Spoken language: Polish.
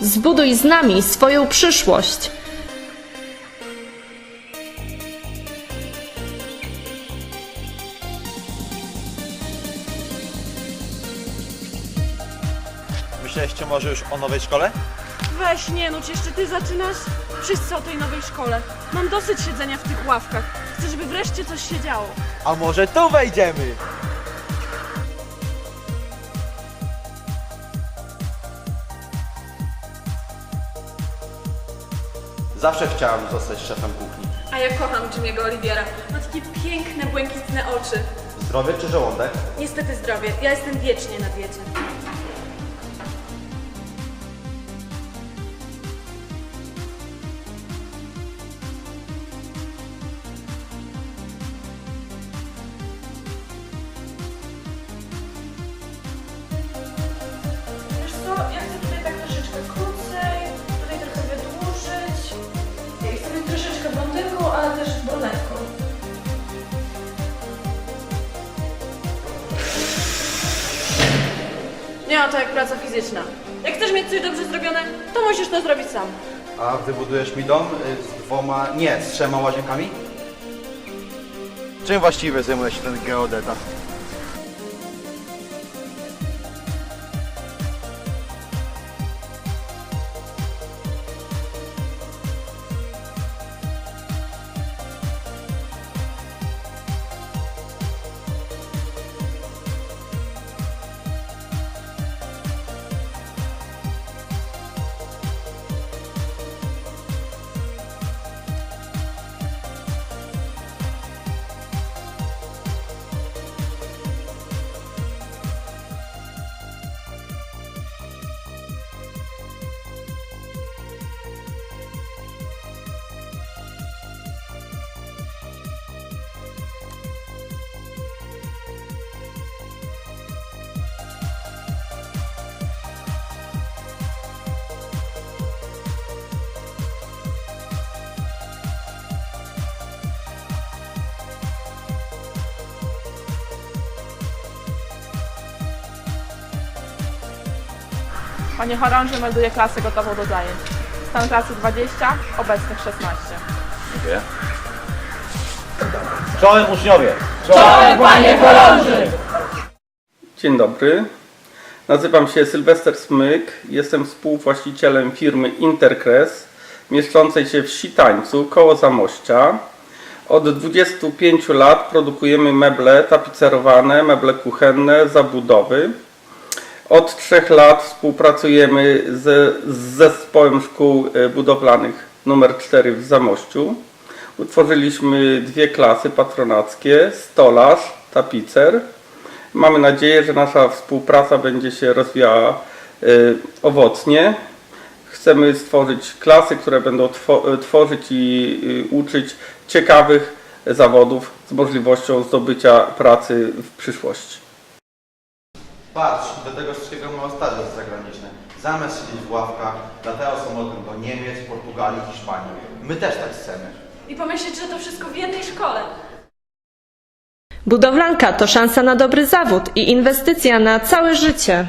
Zbuduj z nami swoją przyszłość. Myśleliście może już o nowej szkole? Weź, nie no, jeszcze ty zaczynasz? Wszyscy o tej nowej szkole. Mam dosyć siedzenia w tych ławkach. Chcę, żeby wreszcie coś się działo. A może tu wejdziemy? Zawsze chciałam zostać szefem kuchni. A ja kocham Jimmy'ego Oliviera. Ma takie piękne, błękitne oczy. Zdrowie czy żołądek? Niestety zdrowie. Ja jestem wiecznie na diecie. Nie ma to jak praca fizyczna. Jak chcesz mieć coś dobrze zrobione, to musisz to zrobić sam. A wybudujesz mi dom y, z dwoma, nie, z trzema łazienkami? Czym właściwie zajmuje się ten geodeta? Panie chorąży melduje klasę gotową do zajęć. Stan klasy 20, obecnych 16. Czołem uczniowie! Dzień dobry. Nazywam się Sylwester Smyk. Jestem współwłaścicielem firmy Interkres, mieszczącej się w Sitańcu, koło Zamościa. Od 25 lat produkujemy meble tapicerowane, meble kuchenne, zabudowy. Od 3 lat współpracujemy z, z zespołem szkół e, budowlanych numer 4 w Zamościu. Utworzyliśmy dwie klasy patronackie, stolarz, tapicer. Mamy nadzieję, że nasza współpraca będzie się rozwijała y, owocnie. Chcemy stworzyć klasy, które będą two- tworzyć i uczyć ciekawych zawodów z możliwością zdobycia pracy w przyszłości. Patrz, do tego wszystkiego mamy staże zagraniczne. Zamiast siedzieć w ławkach, latają samolotem do Niemiec, Portugalii, Hiszpanii. My też tak chcemy. I pomyśleć, że to wszystko w jednej szkole. Budowlanka to szansa na dobry zawód i inwestycja na całe życie.